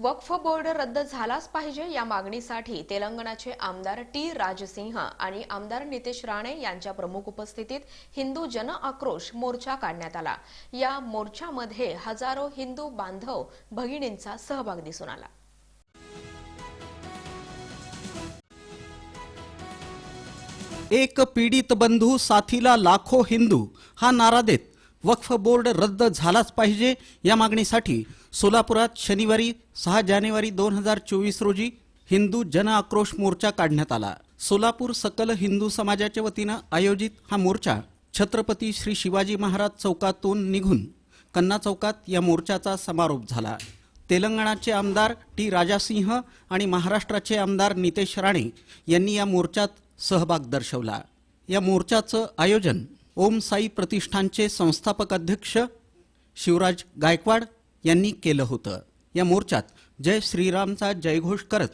वक्फ board रद्द झालाच पाहिजे या मागणीसाठी तेलंगणाचे आमदार टी राजसिंह आणि आमदार नितेश राणे यांच्या प्रमुख उपस्थितीत हिंदू जन आक्रोश मोर्चा काढण्यात आला. या मोर्चामध्ये हजारो हिंदू बांधव भगिनींचा सहभाग दिसून आला. एक पीडित बंधू साथीला लाखो हिंदू हा नारा देत वक्फ बोर्ड रद्द झालाच पाहिजे या मागणीसाठी सोलापुरात शनिवारी सहा जानेवारी दोन हजार चोवीस रोजी हिंदू जन आक्रोश मोर्चा काढण्यात आला. सोलापूर सकल हिंदू समाजाच्या वतीनं आयोजित हा मोर्चा छत्रपती श्री शिवाजी महाराज चौकातून निघून कन्ना चौकात या मोर्चाचा समारोप झाला. तेलंगणाचे आमदार टी राजासिंह आणि महाराष्ट्राचे आमदार नितेश राणे यांनी या मोर्चात सहभाग दर्शवला. या मोर्चाचं आयोजन ओम साई प्रतिष्ठानचे संस्थापक अध्यक्ष शिवराज गायकवाड यांनी केलं होतं. या मोर्चात जय श्रीरामचा जयघोष करत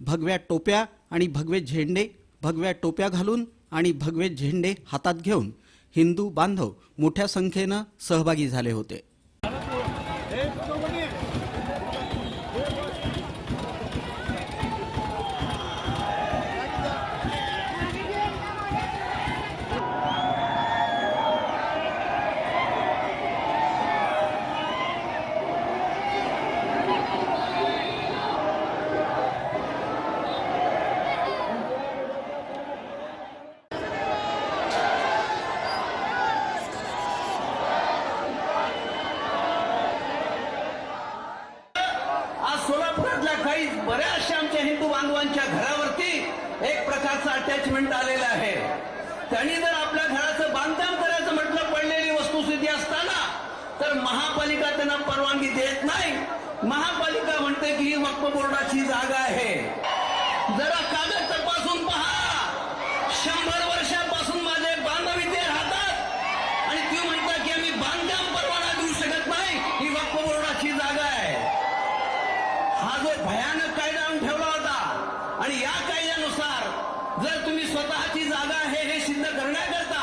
भगव्या टोप्या आणि भगवे झेंडे भगव्या टोप्या घालून आणि भगवे झेंडे हातात घेऊन हिंदू बांधव मोठ्या संख्येनं सहभागी झाले होते. काही बऱ्याचशा आमच्या हिंदू बांधवांच्या घरावरती एक प्रकारचं अटॅचमेंट आलेलं आहे. त्यांनी जर आपल्या घराचं बांधकाम करायचं म्हटलं पडलेली वस्तुस्थिती असताना तर महापालिका त्यांना परवानगी देत नाही. महापालिका म्हणते की ही वक्फ बोर्डाची जागा आहे. जरा कागद तपासून पहा. शंभर वर्षापासून माझे बांधव इथे राहतात. आणि ती म्हणतात की आम्ही बांधकाम परवाना देऊ शकत नाही. ही वक्फ बोर्डाची जागा आहे हा जो कायदा ठेवला होता. आणि या कायद्यानुसार जर तुम्ही स्वतःची जागा आहे हे सिद्ध करण्याकरता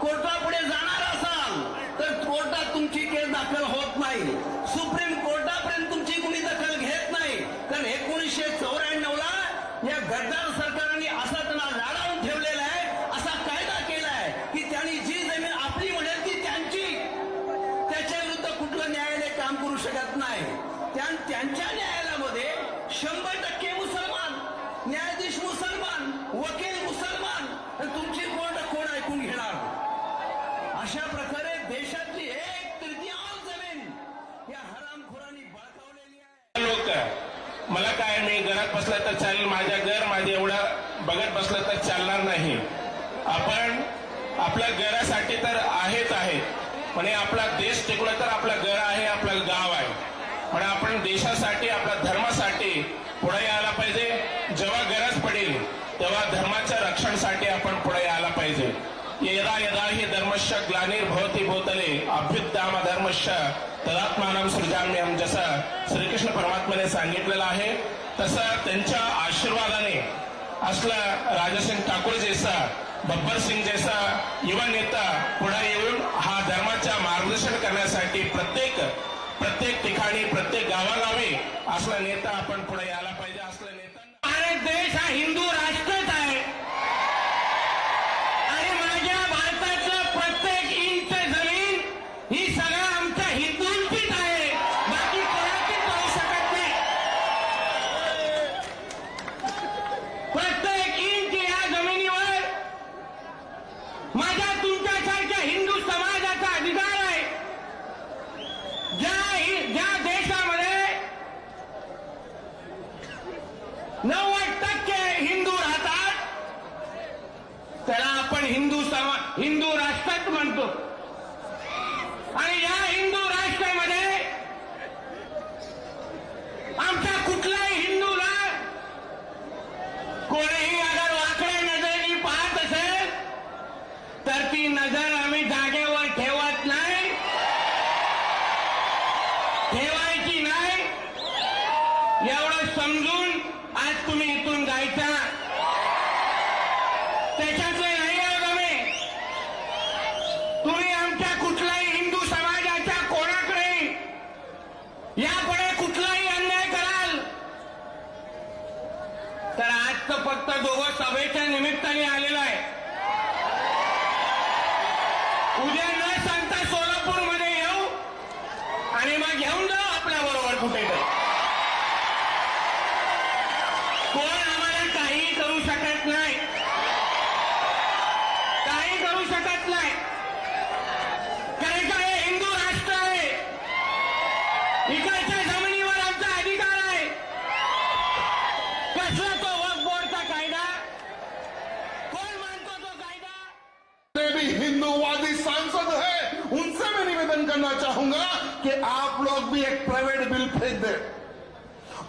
कोर्टापुढे जाणार असाल तर कोर्टात तुमची केस दाखल होत नाही. सुप्रीम कोर्टापर्यंत तुमची कुणी दखल घेत नाही. कारण एकोणीसशे चौऱ्याण्णव ला या गद्दार सरकारने असा त्यांना लाडावून ठेवलेला आहे असा कायदा केलाय की त्यांनी जी जमीन आपली म्हणेल ती त्यांची. त्याच्या विरुद्ध कुठलं न्यायालय काम करू शकत नाही. त्यांच्या अशा प्रकारे देशातली एक तृतीयांश जमीन या हरामखोरांनी बळकावलेली आहे. लोक मला काय मी घरात बसला तर चालेल माझ्या घर माझ्या एवढा बघत बसलं तर चालणार नाही. आपण आपल्या घरासाठी तर आहेच आहे म्हणजे आपला देश टिकलं तर आपलं घर आहे आपलं गाव आहे. पण आपण देशासाठी आपल्या धर्मासाठी पुढे यायला पाहिजे. जेव्हा गरज पडेल तेव्हा धर्माच्या रक्षणासाठी आपण पुढे यायला पाहिजे. यदा यदा हि धर्मश्च ग्लानिर्भवति भूतले अभ्युत्ताम धर्मश्च तदात्मानं सृजाम्यम जसं श्रीकृष्ण परमात्म्याने सांगितलेलं आहे तसं त्यांच्या आशीर्वादाने असला राजसिंग ठाकूर जैसा बब्बर सिंग जैसा युवा नेता पुढे येऊन हा धर्माच्या मार्गदर्शन करण्यासाठी प्रत्येक प्रत्येक ठिकाणी प्रत्येक गावागावी असला नेता आपण पुढे यायला पाहिजे असला नेता भारत देश हा हिंदू राष्ट्र आहे आणि माझ्या भारतातलं प्रत्येक इंच जमीन ही सगळं आमच्या हिंदूंचीच आहे बाकी कोणाचीच राहू शकत नाही प्रत्येक इंच या जमिनीवर माझ्या तुमच्यासारख्या हिंदू समाजाचा अधिकार आहे ज्या ज्या देशामध्ये नव्वद टक्के हिंदू राहतात त्याला आपण हिंदू सर्व हिंदू राष्ट्रात म्हणतो. आणि या हिंदू राष्ट्रामध्ये आमच्या कुठल्याही हिंदूला कोणीही अगर वाकड्या नजरेने पाहत असेल तर ती नजर आम्ही जागेवर ठेवत नाही ठेवायची नाही एवढं समजून आज तुम्ही इथून जायचा त्याच्यातले नाही आहोत आम्ही तुम्ही आमच्या कुठल्याही हिंदू समाजाच्या कोणाकडे यापुढे कुठलाही अन्याय कराल तर आजचं फक्त दोघं सभेच्या निमित्ताने आलेलं आहे. उद्या न सांगता सोलापूरमध्ये येऊ आणि मग घेऊन जाऊ आपल्या बरोबर कुठे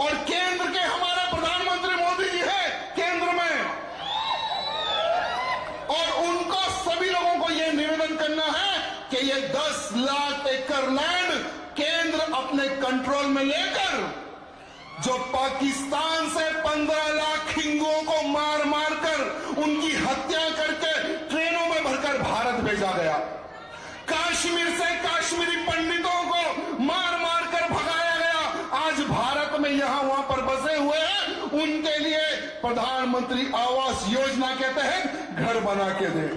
और केंद्र के हमारे प्रधानमंत्री मोदी जी है केंद्र में। और उनको सभी लोगों को यह निवेदन करना है कि ये 10 लाख एकड़ लैंड केंद्र अपने कंट्रोल में लेकर, जो पाकिस्तान से 15 लाख हिंदुओं को में यहाँ वहाँ पर बसे हुए हैं, उनके लिए प्रधानमंत्री आवास योजना के तहत घर बना के दे।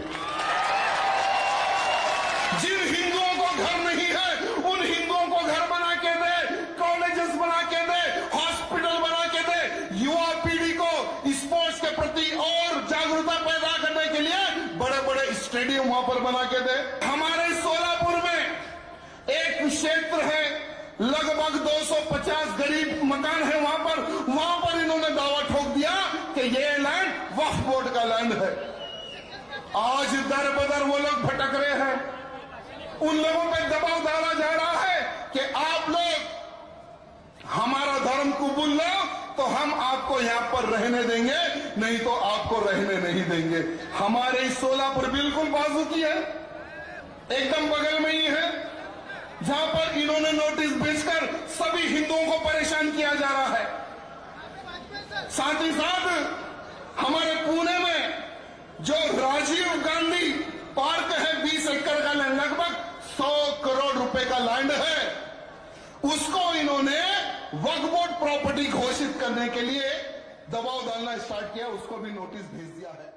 जिन हिंदुओं को घर नहीं है, उन हिंदुओं को घर बना के दे कॉलेजेस बना के दे हॉस्पिटल बना के दे। युवा पीढ़ी को स्पोर्ट्स के प्रति और जागरूकता पैदा करने के लिए बड़े बड़े स्टेडियम वहाँ पर बना के दे। हमारे सोलापुर में एक क्षेत्र है लगभग 250 गरीब मकान है वहाँ पर। वहाँ पर इन्होंने दावा ठोक दिया कि ये लैंड वक्फ बोर्ड का लैंड है। आज दर बदर वो लोग भटक रहे हैं। उन लोगों पे दबाव डाला जा रहा है कि आप लोग, हमारा धर्म कबूल लो तो हम आपको यहाँ पर रहने देंगे, नहीं तो आपको रहने नहीं देंगे। हमारे इस सोलापुर बिल्कुल बाजू की है। एकदम बगल में ही है। जहाँ पर इन्होंने भेजकर सभी हिंदुओं को परेशान किया जा रहा है। साथ ही साथ हमारे पुणे में जो राजीव गांधी पार्क है 20 एकड़ का लैंड लगभग सौ करोड़ रुपए का लैंड है, उसको इन्होंने बोर्ड प्रॉपर्टी घोषित करने के लिए दबाव डालना स्टार्ट किया, उसको भी नोटिस भेज दिया है।